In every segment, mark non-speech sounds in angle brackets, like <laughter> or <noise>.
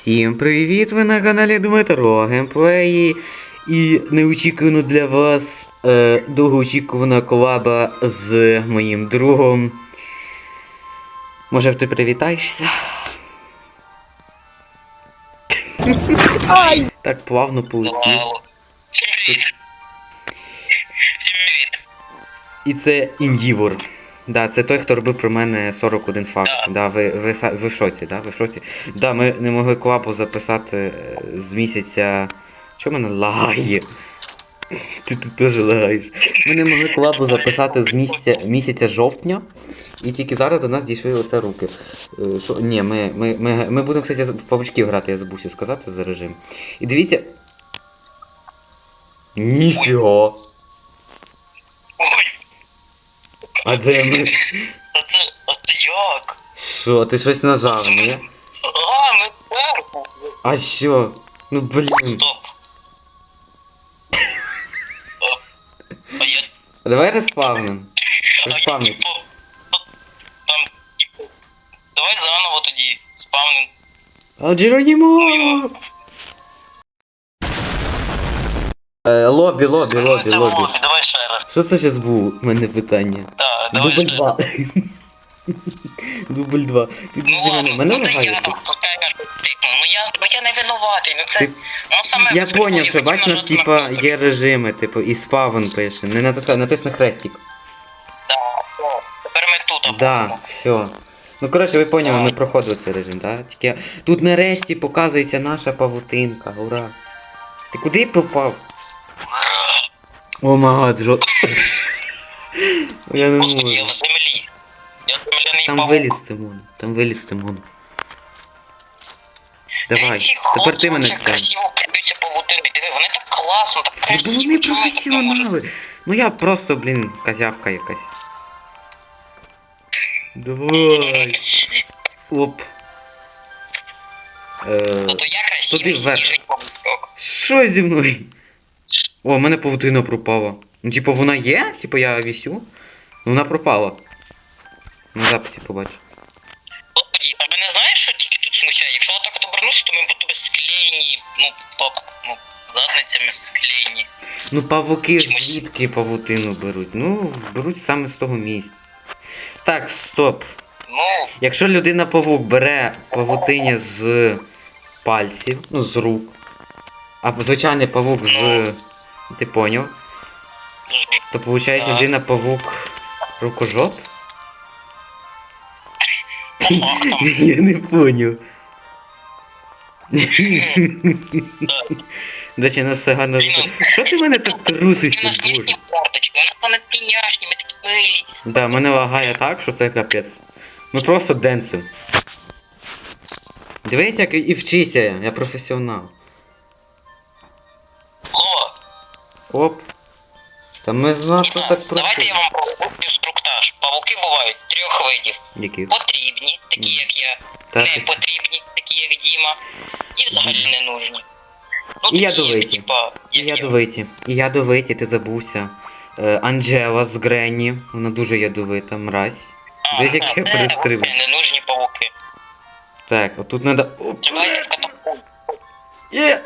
Всім привіт! Ви на каналі Дмитро Геймплеї. І неочікувано для вас е, довгоочікувана колаба з моїм другом. Може ти привітаєшся? Ай! Так плавно полетів. І це Індівор. Да, це той, хто робив про мене 41 факт. Да. Да, ви, ви, са- ви в шоці, да? Ви в шоці? Да, ми не могли колабу записати е, з місяця. Чого мене лагає? <laughs> Ти тут теж лагаєш. Ми не могли колабу записати з місяця, місяця жовтня. І тільки зараз до нас дійшли оце руки. Е, Що, ні, ми, ми, ми, ми будемо, кстати, в павучків грати, я забувся сказати за режим. І дивіться. Ніфіга! А де ми. <laughs> а це, а це як? Що, ти щось нажав, ні? А, ми зверху. А що? Ну блін. Стоп. А, а я... Давай респавним. А я Респавнись. типу... Там, типу... Давай заново тоді спавним. А Джеронімо! Е, лобі, лобі, лобі, Це в лобі. лобі, давай ще раз. Що це зараз було? У мене питання. Да, давай Дубль ще. 2. <laughs> Дубль 2. Підійди Ну мене. Мене ну, та я тикну. Ну я, ну я не винуватий, ну це... Ти- Ну саме... Я поняв, що бач, у нас типа є режими, типу, і спавн пише. Не натискай, натисни хрестик. Да, о, тепер ми тут. Да, будемо. все. Ну коротше, ви поняли, ми проходили цей режим, так? Тільки тут нарешті показується наша павутинка, ура. Ти куди попав? О магад, жо. Я не Господи, я в землі. Я земляний Там павук. виліз Тимон. Там виліз Тимон. Давай, тепер ти мене вообще це. красиво плюються павутини. Диви, вони так класно, так Ну, красиво. вони чому я так не можу? професіонали. Ну я просто, блін, козявка якась. Давай. Оп. Е, Зато я красивий туди вверх. сніжний павучок. Що зі мною? О, в мене павутина пропала. Ну, типу, вона є? Типу я вісю? Ну вона пропала. На записі побачу. А мене знаєш, що тільки тут смущає? Якщо отак от обернуся, то ми би склеєні, ну, по, ну, задницями склеєні. Ну павуки ж звідки павутину беруть? Ну, беруть саме з того місця. Так, стоп. Ну, Якщо людина павук бере павутиня з пальців, ну з рук, а звичайний павук з. Ти поняв? То виходить Так. людина павук рукожоп? <laughs> Я не поняв. До нас виходить. Що ти мене так наші боже? Да, мене лагає так, що це капець. Ми просто денсим. Дивись, як і вчися, я професіонал. Оп. Та ми знато так давайте я вам проведу інструктаж. Павуки бувають трьох видів. Які? Потрібні, такі як я. Та не ти- потрібні, такі як Діма. І взагалі не нужні. Ну, І такі, ядовиті. Типа, І як я. ядовиті. І ядовиті, ти забувся. Е, Анджела з Гренні. Вона дуже ядовита, мразь. А, Десь як я перестрибну. Не нужні павуки. Так, отут надо. Оп. Стрибайте в катапульт. Є!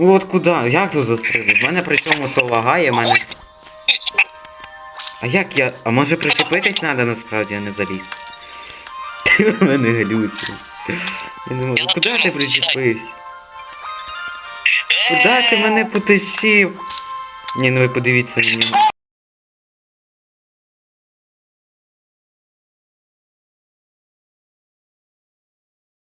Ну от куди? Як тут застрелив? В мене при цьому що лагає, мене. А як я. А може причепитись треба насправді, а не заліз. <laughs> Ти У мене глючий. Я не можу. Куди ти причепився? Куди ти мене потащив? Ні, ну ви подивіться на нього.